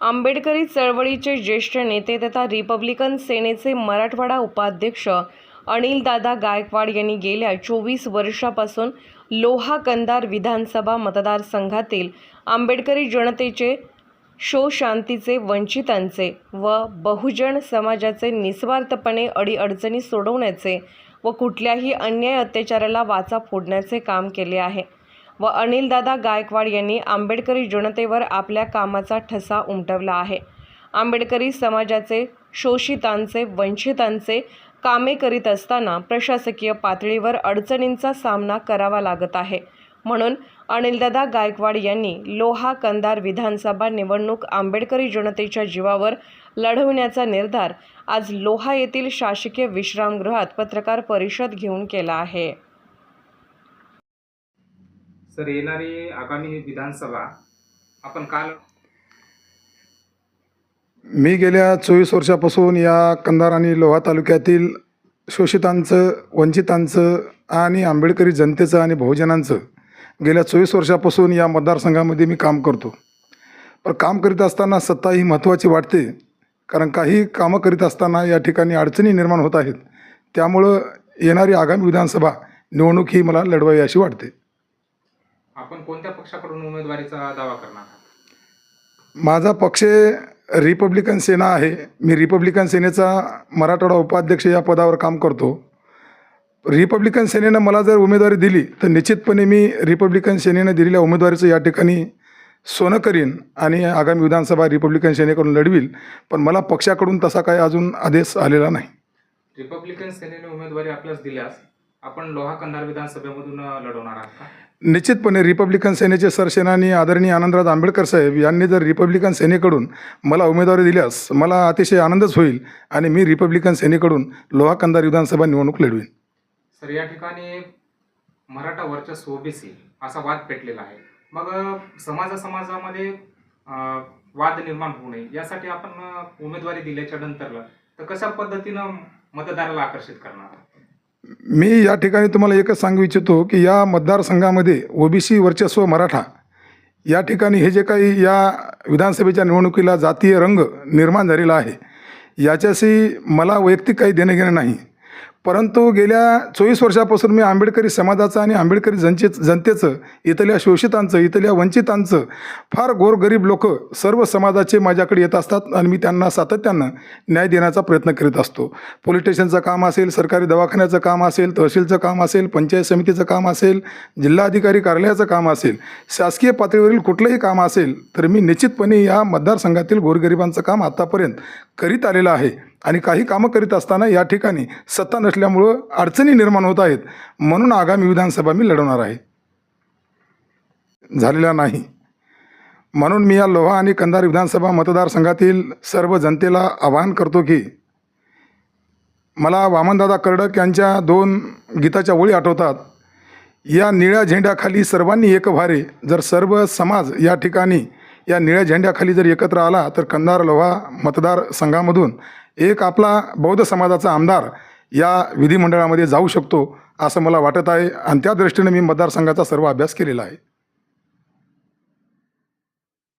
आंबेडकरी चळवळीचे ज्येष्ठ नेते तथा रिपब्लिकन सेनेचे मराठवाडा उपाध्यक्ष अनिलदादा गायकवाड यांनी गेल्या चोवीस वर्षापासून लोहा कंदार विधानसभा मतदारसंघातील आंबेडकरी जनतेचे शोशांतीचे वंचितांचे व बहुजन समाजाचे निस्वार्थपणे अडीअडचणी सोडवण्याचे व कुठल्याही अन्याय अत्याचाराला वाचा फोडण्याचे काम केले आहे. व अनिलदादा गायकवाड यांनी आंबेडकरी जनतेवर आपल्या कामाचा ठसा उमटवला आहे. आंबेडकरी समाजाचे शोषितांचे वंचितांचे कामे करीत असताना प्रशासकीय पातळीवर अडचणींचा सामना करावा लागत आहे. म्हणून अनिलदादा गायकवाड यांनी लोहा कंदार विधानसभा निवडणूक आंबेडकरी जनतेच्या जीवावर लढविण्याचा निर्धार आज लोहा येथील शासकीय विश्रामगृहात पत्रकार परिषद घेऊन केला आहे. सर येणारी आगामी विधानसभा आपण काल मी गेल्या चोवीस वर्षापासून या कंधार आणि लोहा तालुक्यातील शोषितांचं वंचितांचं आणि आंबेडकरी जनतेचं आणि बहुजनांचं गेल्या चोवीस वर्षापासून या मतदारसंघामध्ये मी काम करतो. पण काम करीत असताना सत्ता ही महत्त्वाची वाटते कारण काही कामं करीत असताना या ठिकाणी अडचणी निर्माण होत आहेत. त्यामुळं येणारी आगामी विधानसभा निवडणूक ही मला लढवावी अशी वाटते. आपण कोणत्या पक्षाकडून उमेदवारीचा दावा करणार माझा पक्ष रिपब्लिकन सेना आहे. मी रिपब्लिकन सेनेचा मराठवाडा उपाध्यक्ष या पदावर काम करतो. रिपब्लिकन सेनेनं मला जर उमेदवारी दिली तर निश्चितपणे मी रिपब्लिकन सेनेनं दिलेल्या उमेदवारीचं या ठिकाणी सोनं करीन आणि आगामी विधानसभा रिपब्लिकन सेनेकडून लढवील. पण मला पक्षाकडून तसा काही अजून आदेश आलेला नाही. रिपब्लिकन सेनेने उमेदवारी आपल्यास दिल्यास आपण लोहा कंधार विधानसभेमधून लढवणार आहात का? निश्चितपणे रिपब्लिकन सेनेचे सरसेनानी आदरणीय आनंदराज आंबेडकर साहेब यांनी जर रिपब्लिकन सेनेकडून मला उमेदवारी दिल्यास मला अतिशय आनंदच होईल आणि मी रिपब्लिकन सेनेकडून लोहा कंदार विधानसभा निवडणूक लढवीन. सर या ठिकाणी मराठा वर्चस्व ओबीसी असा वाद पेटलेला आहे. मग समाजा समाजामध्ये वाद निर्माण होऊ नये यासाठी आपण उमेदवारी दिल्याच्या नंतरला तर कशा पद्धतीनं मतदाराला आकर्षित करणार आहात? मी या ठिकाणी तुम्हाला एकच सांगू इच्छितो की या मतदारसंघामध्ये ओबीसी वर्चस्व मराठा या ठिकाणी हे जे काही या विधानसभेच्या निवडणुकीला जातीय रंग निर्माण झालेला आहे याच्याशी मला वैयक्तिक काही देणं घेणं नाही. परंतु गेल्या चोवीस वर्षापासून मी आंबेडकरी समाजाचं आणि आंबेडकरी जनचे जनतेचं इथल्या शोषितांचं इथल्या वंचितांचं फार गोरगरीब लोक सर्व समाजाचे माझ्याकडे येत असतात आणि मी त्यांना सातत्यानं न्याय देण्याचा प्रयत्न करीत असतो. पोलीस स्टेशनचं काम असेल सरकारी दवाखान्याचं काम असेल तहसीलचं काम असेल पंचायत समितीचं काम असेल जिल्हाधिकारी कार्यालयाचं काम असेल शासकीय पातळीवरील कुठलंही काम असेल तर मी निश्चितपणे या मतदारसंघातील गोरगरिबांचं काम आत्तापर्यंत करीत आलेलं आहे. आणि काही कामं करीत असताना या ठिकाणी सत्ता नसल्यामुळं अडचणी निर्माण होत आहेत. म्हणून आगामी विधानसभा मी लढवणार आहे. झालेला नाही. म्हणून मी या लोहा आणि कंधार विधानसभा मतदारसंघातील सर्व जनतेला आवाहन करतो की मला वामनदादा कर्डक यांच्या दोन गीताच्या ओळी आठवतात. या निळ्या झेंड्याखाली सर्वांनी एक भारे जर सर्व समाज या ठिकाणी या निळ्या झेंड्याखाली जर एकत्र आला तर कंधार लोहा मतदारसंघामधून एक आपला बौद्ध समाजाचा आमदार या विधिमंडळामध्ये जाऊ शकतो असं मला वाटत आहे. आणि त्या दृष्टीने मी मतदारसंघाचा सर्व अभ्यास केलेला आहे.